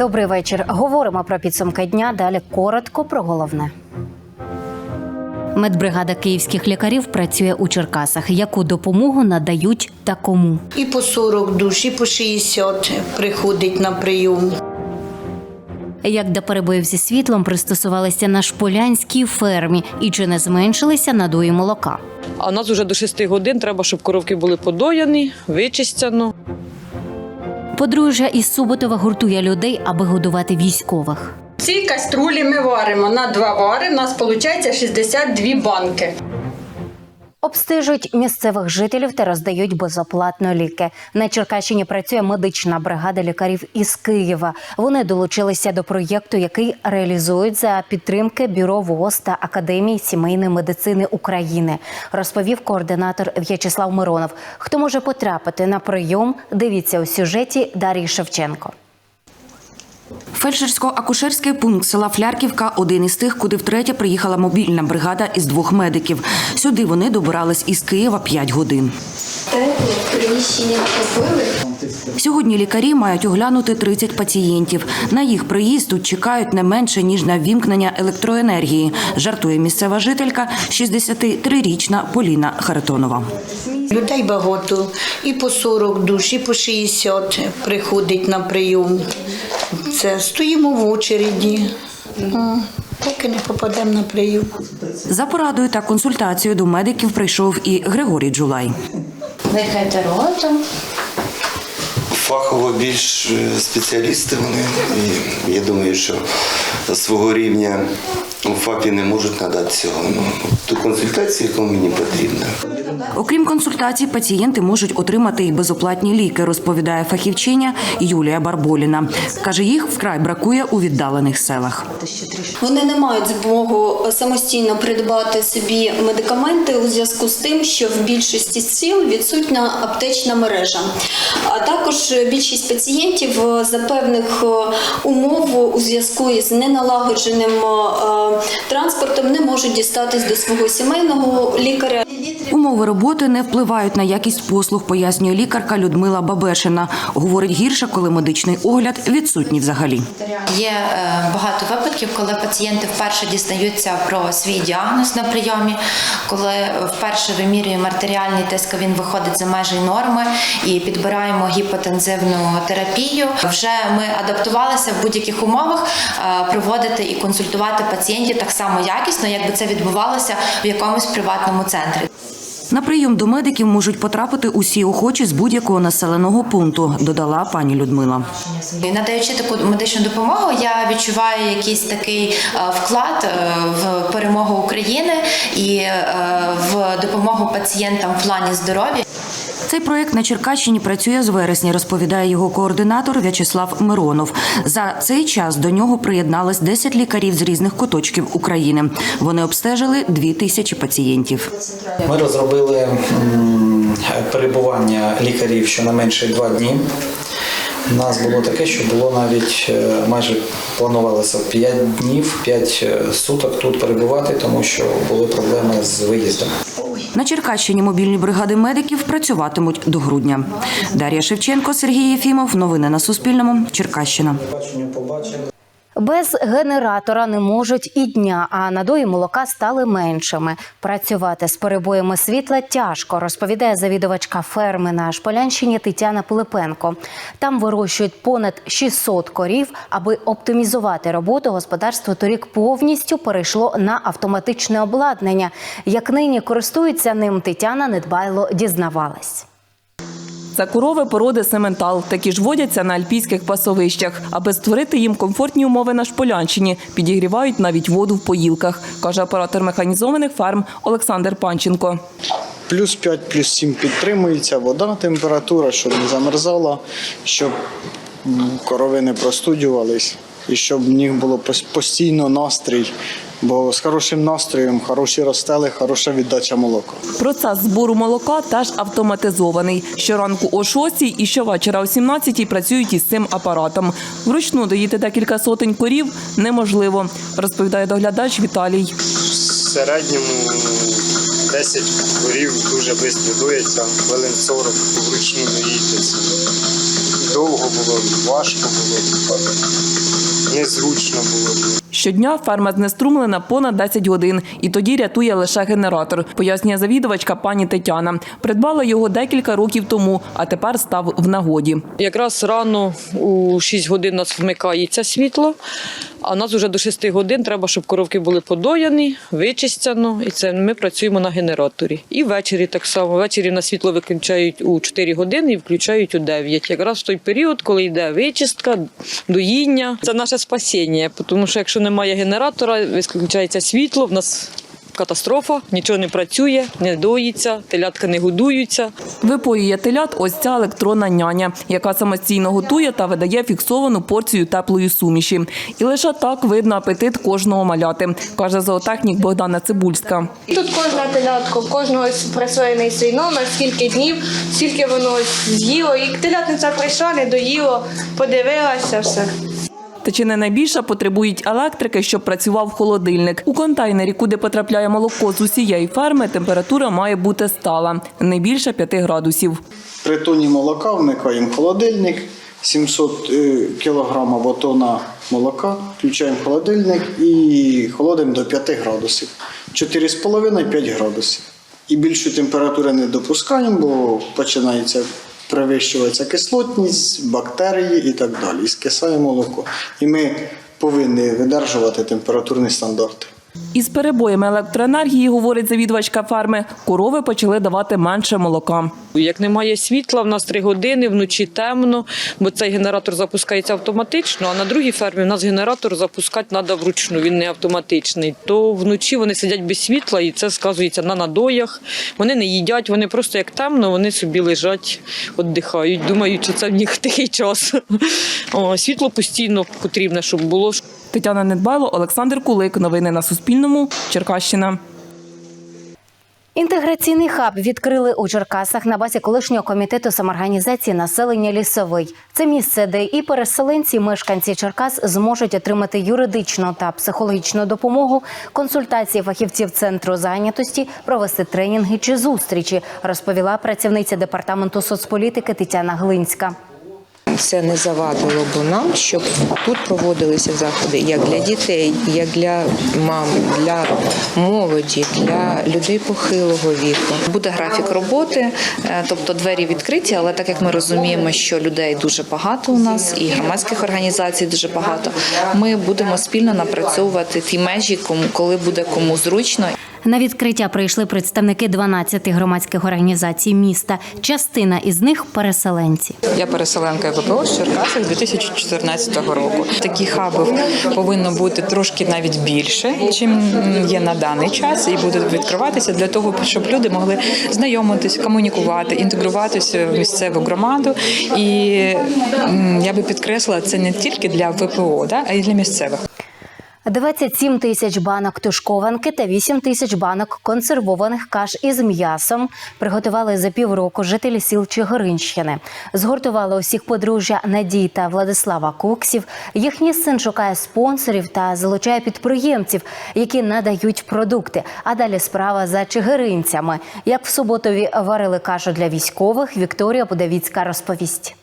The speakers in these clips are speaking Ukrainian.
Добрий вечір. Говоримо про підсумки дня. Далі коротко про головне. Медбригада київських лікарів працює у Черкасах. Яку допомогу надають та кому? І по 40 душ, і по 60 приходить на прийом. Як до перебоїв зі світлом пристосувалися на шполянській фермі і чи не зменшилися надої молока? А у нас вже до 6 годин треба, щоб коровки були подояні, вичистяно. Подружжя із Суботова гуртує людей, аби годувати військових. Ці каструлі ми варимо на два вари. У нас виходить 62 банки. Обстежують місцевих жителів та роздають безоплатно ліки. На Черкащині працює медична бригада лікарів із Києва. Вони долучилися до проєкту, який реалізують за підтримки бюро ВОЗ та Академії сімейної медицини України. Розповів координатор В'ячеслав Миронов. Хто може потрапити на прийом? Дивіться у сюжеті Дарії Шевченко. Фельдшерсько-акушерський пункт села Флярківка один із тих, куди втретє приїхала мобільна бригада із двох медиків. Сюди вони добирались із Києва 5 годин. Тепло, приміщення купили. Сьогодні лікарі мають оглянути 30 пацієнтів. На їх приїзд тут чекають не менше ніж на вімкнення електроенергії. Жартує місцева жителька 63-річна Поліна Харитонова. Людей багато, і по 40 душ, і по 60 приходить на прийом. Це стоїмо в очереді, поки не попадемо на прийом. За порадою та консультацією до медиків прийшов і Григорій Джулай. Дихайте ротом. Фахово більш е, спеціалісти вони. І я думаю, що свого рівня ФАПі не можуть надати цього. Ну, ту консультацію, яку мені потрібна. Окрім консультацій, пацієнти можуть отримати і безоплатні ліки, розповідає фахівчиня Юлія Барболіна. Каже, їх вкрай бракує у віддалених селах. Вони не мають змогу самостійно придбати собі медикаменти у зв'язку з тим, що в більшості сіл відсутня аптечна мережа. А також більшість пацієнтів за певних е, умов у зв'язку із неналагодженим е, транспортом не можуть дістатись до свого сімейного лікаря. Умови роботи не впливають на якість послуг, пояснює лікарка Людмила Бабешина. Говорить гірше, коли медичний огляд відсутній взагалі. Є е, багато випадків, коли пацієнти вперше дізнаються про свій діагноз на прийомі, коли вперше вимірюємо артеріальний тиск, він виходить за межі норми і підбираємо гіпотензивну терапію. Вже ми адаптувалися в будь-яких умовах е, проводити і консультувати пацієнтів так само якісно, якби це відбувалося в якомусь приватному центрі. На прийом до медиків можуть потрапити усі охочі з будь-якого населеного пункту, додала пані Людмила. Надаючи таку медичну допомогу, я відчуваю якийсь такий е, вклад е, в перемогу України і е, в допомогу пацієнтам в плані здоров'я. Цей проект на Черкащині працює з вересня, розповідає його координатор В'ячеслав Миронов. За цей час до нього приєдналось 10 лікарів з різних куточків України. Вони обстежили 2 тисячі пацієнтів. Ми розробили перебування лікарів щонайменше два дні. У нас було таке, що було навіть е, майже планувалося 5 днів, 5 суток тут перебувати, тому що були проблеми з виїздом. На Черкащині мобільні бригади медиків працюватимуть до грудня. Дар'я Шевченко, Сергій Єфімов. Новини на Суспільному. Черкащина. Без генератора не можуть і дня, а надої молока стали меншими. Працювати з перебоями світла тяжко, розповідає завідувачка ферми на Шполянщині Тетяна Пилипенко. Там вирощують понад 600 корів. Аби оптимізувати роботу, господарство торік повністю перейшло на автоматичне обладнання. Як нині користуються ним, Тетяна недбайло дізнавалась. Це корови породи сементал. Такі ж водяться на альпійських пасовищах. Аби створити їм комфортні умови на Шполянщині, підігрівають навіть воду в поїлках, каже оператор механізованих ферм Олександр Панченко. Плюс 5, плюс 7 підтримується, вода, температура, щоб не замерзала, щоб корови не простудювались і щоб в них було постійно настрій. Бо з хорошим настроєм, хороші розстели, хороша віддача молока. Процес збору молока теж автоматизований. Щоранку о 6 і щовечора о 17 працюють із цим апаратом. Вручну доїти декілька сотень корів неможливо, розповідає доглядач Віталій. В середньому 10 корів дуже швидко дується, хвилин 40 вручну доїтися. довго було, важко було, незручно було. Щодня ферма знеструмлена понад 10 годин, і тоді рятує лише генератор, пояснює завідувачка пані Тетяна. Придбала його декілька років тому, а тепер став в нагоді. Якраз рано у 6 годин нас вмикається світло, а нас вже до 6 годин треба, щоб коровки були подояні, вичистяно. І це ми працюємо на генераторі. І ввечері так само. Ввечері на світло виключають у 4 години і включають у 9. Якраз в той період, коли йде вичистка, доїння. Це наше спасіння, тому що якщо немає генератора, виключається світло, в нас катастрофа, нічого не працює, не доїться, телятка не годуються. Випоює телят ось ця електронна няня, яка самостійно готує та видає фіксовану порцію теплої суміші. І лише так видно апетит кожного маляти, каже зоотехнік Богдана Цибульська. Тут кожна телятка, в кожного присвоєний свій номер, скільки днів, скільки воно з'їло. І телятниця прийшла, не доїло, подивилася все. Та чи не найбільше потребують електрики, щоб працював холодильник. У контейнері, куди потрапляє молоко з усієї ферми, температура має бути стала не більше 5 градусів. При тоні молока вмикаємо холодильник, 700 е, кг або молока, включаємо холодильник і холодимо до 5 градусів. 4,5-5 градусів. І більшу температуру не допускаємо, бо починається перевищуватися кислотність, бактерії і так далі. І скисає молоко. І ми повинні видержувати температурні стандарти. Із перебоями електроенергії, говорить завідувачка ферми, корови почали давати менше молока. Як немає світла, в нас три години, вночі темно, бо цей генератор запускається автоматично, а на другій фермі в нас генератор запускати треба вручну, він не автоматичний. То вночі вони сидять без світла і це сказується на надоях. Вони не їдять, вони просто як темно, вони собі лежать, віддихають, думають, що це в них такий час. О, світло постійно потрібне, щоб було. Тетяна Недбайло, Олександр Кулик. Новини на Суспільному. Черкащина. Інтеграційний хаб відкрили у Черкасах на базі колишнього комітету самоорганізації населення лісовий. Це місце, де і переселенці, і мешканці Черкас зможуть отримати юридичну та психологічну допомогу, консультації фахівців центру зайнятості, провести тренінги чи зустрічі, розповіла працівниця департаменту соцполітики Тетяна Глинська. Це не завадило б нам, щоб тут проводилися заходи як для дітей, як для мам, для молоді, для людей похилого віку. Буде графік роботи, е, тобто двері відкриті, але так як ми розуміємо, що людей дуже багато у нас і громадських організацій дуже багато, ми будемо спільно напрацьовувати ті межі, коли буде кому зручно. На відкриття прийшли представники 12 громадських організацій міста. Частина із них переселенці. Я переселенка ВПО з Черкасах 2014 року. Такі хаби повинно бути трошки навіть більше, чим є на даний час, і будуть відкриватися для того, щоб люди могли знайомитись, комунікувати, інтегруватися в місцеву громаду. І я би підкреслила, це не тільки для ВПО, а й для місцевих. 27 тисяч банок тушкованки та 8 тисяч банок консервованих каш із м'ясом приготували за півроку жителі сіл Чигиринщини. Згуртували усіх подружжя Надії та Владислава Коксів. Їхній син шукає спонсорів та залучає підприємців, які надають продукти. А далі справа за чигиринцями. Як в суботові варили кашу для військових, Вікторія Подавіцька розповість.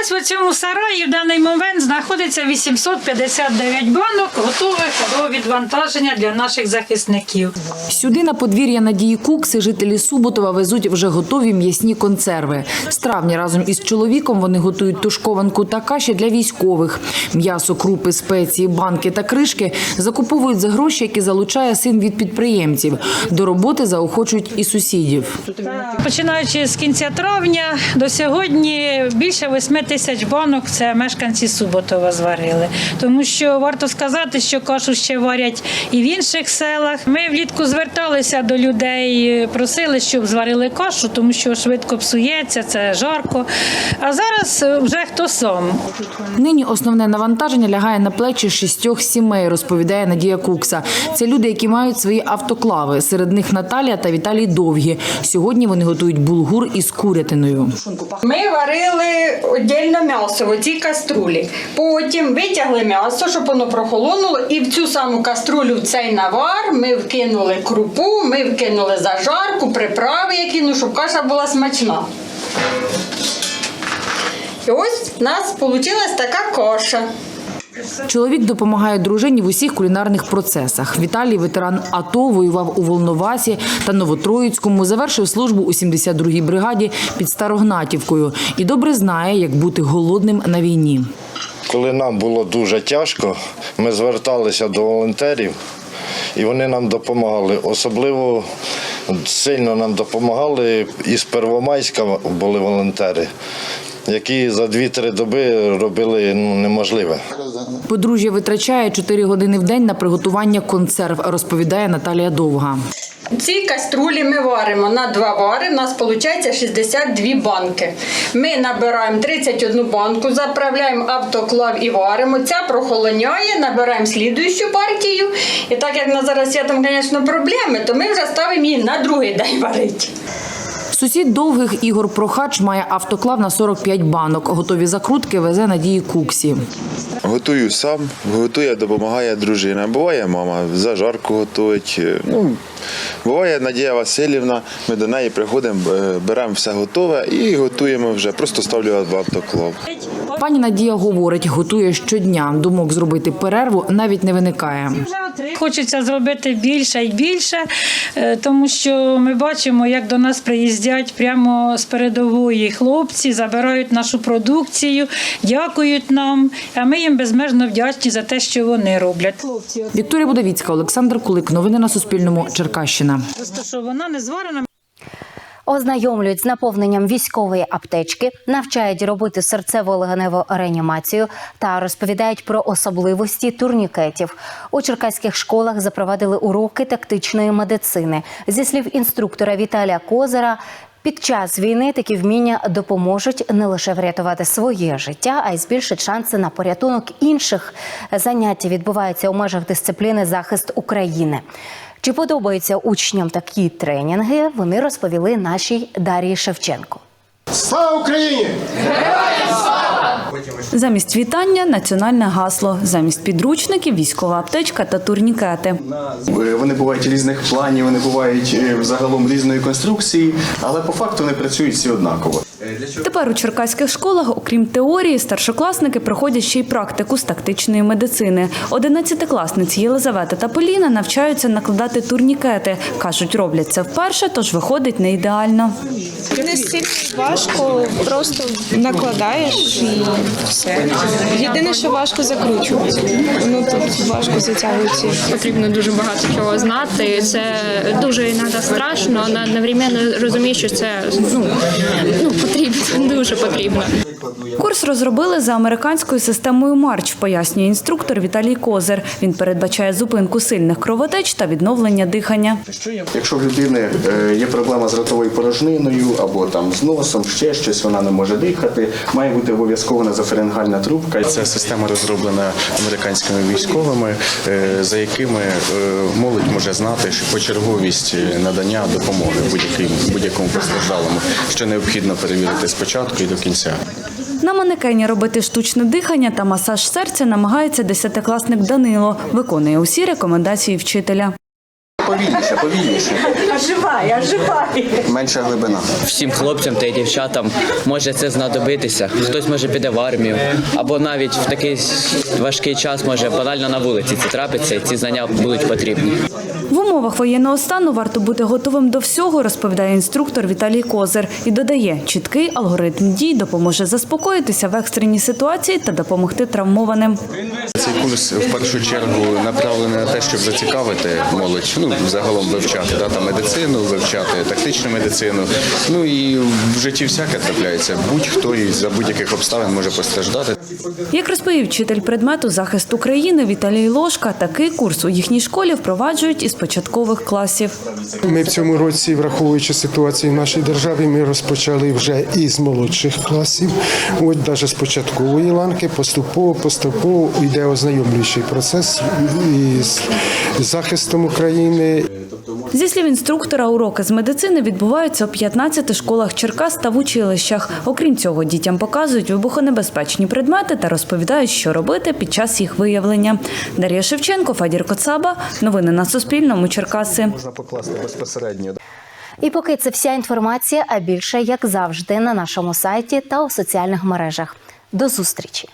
Ось у цьому сараї в даний момент знаходиться 859 банок, готових до відвантаження для наших захисників. Сюди на подвір'я Надії Кукси жителі Суботова везуть вже готові м'ясні консерви. З травня разом із чоловіком вони готують тушкованку та каші для військових. М'ясо, крупи, спеції, банки та кришки закуповують за гроші, які залучає син від підприємців. До роботи заохочують і сусідів. Починаючи з кінця травня до сьогодні більше 8 тисяч банок це мешканці Суботова зварили. Тому що варто сказати, що кашу ще варять і в інших селах. Ми влітку зверталися до людей, просили, щоб зварили кашу, тому що швидко псується, це жарко. А зараз вже хто сам. Нині основне навантаження лягає на плечі шістьох сімей, розповідає Надія Кукса. Це люди, які мають свої автоклави. Серед них Наталія та Віталій Довгі. Сьогодні вони готують булгур із курятиною. Ми варили віддільно м'ясо в цій каструлі. Потім витягли м'ясо, щоб воно прохолонуло, і в цю саму каструлю, в цей навар, ми вкинули крупу, ми вкинули зажарку, приправи, які ну, щоб каша була смачна. І ось в нас вийшла така каша. Чоловік допомагає дружині в усіх кулінарних процесах. Віталій, ветеран АТО, воював у Волновасі та Новотроїцькому, завершив службу у 72-й бригаді під Старогнатівкою і добре знає, як бути голодним на війні. Коли нам було дуже тяжко, ми зверталися до волонтерів, і вони нам допомагали. Особливо сильно нам допомагали із Первомайська були волонтери, які за 2-3 доби робили ну, неможливе. Подружжя витрачає 4 години в день на приготування консерв, розповідає Наталія Довга. Ці каструлі ми варимо на два вари. У нас виходить 62 банки. Ми набираємо 31 банку, заправляємо автоклав і варимо. Ця прохолоняє, набираємо слідуючу партію. І так як на зараз є там, звісно, проблеми, то ми вже ставимо її на другий день варити. Сусід довгих Ігор Прохач має автоклав на 45 банок. Готові закрутки везе Надії Куксі. Готую сам, готує, допомагає дружина. Буває мама, зажарку готують. Ну, буває Надія Васильівна, ми до неї приходимо, е, беремо все готове і готуємо вже. Просто ставлю в автоклав. Пані Надія говорить, готує щодня. Думок зробити перерву навіть не виникає. Хочеться зробити більше і більше, е, тому що ми бачимо, як до нас приїздять прямо з передової хлопці, забирають нашу продукцію, дякують нам, а ми їм безмежно вдячні за те, що вони роблять. Вікторія Будовіцька, Олександр Кулик. Новини на Суспільному. Черкащина. Просто що вона не зварена. Ознайомлюють з наповненням військової аптечки, навчають робити серцево-легеневу реанімацію та розповідають про особливості турнікетів. У черкаських школах запровадили уроки тактичної медицини. Зі слів інструктора Віталія Козера, під час війни такі вміння допоможуть не лише врятувати своє життя, а й збільшать шанси на порятунок інших. Заняття відбуваються у межах дисципліни захист України. Чи подобаються учням такі тренінги? Вони розповіли нашій Дарії Шевченко. Слава Україні! Замість вітання національне гасло, замість підручників військова аптечка та турнікети. Е, Вони бувають різних планів, вони бувають е, загалом різної конструкції, але по факту вони працюють всі однаково. Тепер у черкаських школах, окрім теорії, старшокласники проходять ще й практику з тактичної медицини. Одинадцятикласниці Єлизавета та Поліна навчаються накладати турнікети. кажуть, роблять це вперше, тож виходить не ідеально. Не сильно важко, просто накладаєш і все. Єдине, що важко закручувати. Воно тут важко затягується. Потрібно дуже багато чого знати. Це дуже іноді страшно, але одновременно розумієш, що це ну, ну потрібно, дуже потрібно. Курс розробили за американською системою Марч, пояснює інструктор Віталій Козир. Він передбачає зупинку сильних кровотеч та відновлення дихання. Якщо в людини е, є проблема з ротовою порожниною або там з носом, ще щось, вона не може дихати, має бути обов'язково назофарингальна трубка. Ця система розроблена американськими військовими, е, за якими е, молодь може знати що почерговість надання допомоги будь-яким будь-якому постраждалому, що необхідно перевірити спочатку і до кінця. На манекені робити штучне дихання та масаж серця намагається десятикласник Данило. Виконує усі рекомендації вчителя. Повільніше, повільніше, Оживай, оживай. менша глибина. Всім хлопцям та й дівчатам може це знадобитися. Хтось може піде в армію, або навіть в такий важкий час може банально на вулиці це трапиться, і ці знання будуть потрібні. В умовах воєнного стану варто бути готовим до всього, розповідає інструктор Віталій Козир. І додає, чіткий алгоритм дій допоможе заспокоїтися в екстреній ситуації та допомогти травмованим. Цей курс в першу чергу направлений на те, щоб зацікавити молодь, ну загалом вивчати дата медицину, вивчати тактичну медицину. Ну і в житті всяке трапляється. Будь-хто і за будь-яких обставин може постраждати. Як розповів вчитель предмету захист України Віталій Лошка, такий курс у їхній школі впроваджують із початкових класів. Ми в цьому році, враховуючи ситуацію в нашій державі, ми розпочали вже із молодших класів. От навіть з початкової ланки поступово, поступово йде ознайомлюючий процес із захистом України. Зі слів інструктора, уроки з медицини відбуваються у 15 школах Черкас та в училищах. Окрім цього, дітям показують вибухонебезпечні предмети та розповідають, що робити під час їх виявлення. Дар'я Шевченко, Фадір Коцаба. Новини на Суспільному. Черкаси. Можна покласти безпосередньо. І поки це вся інформація, а більше як завжди на нашому сайті та у соціальних мережах. До зустрічі!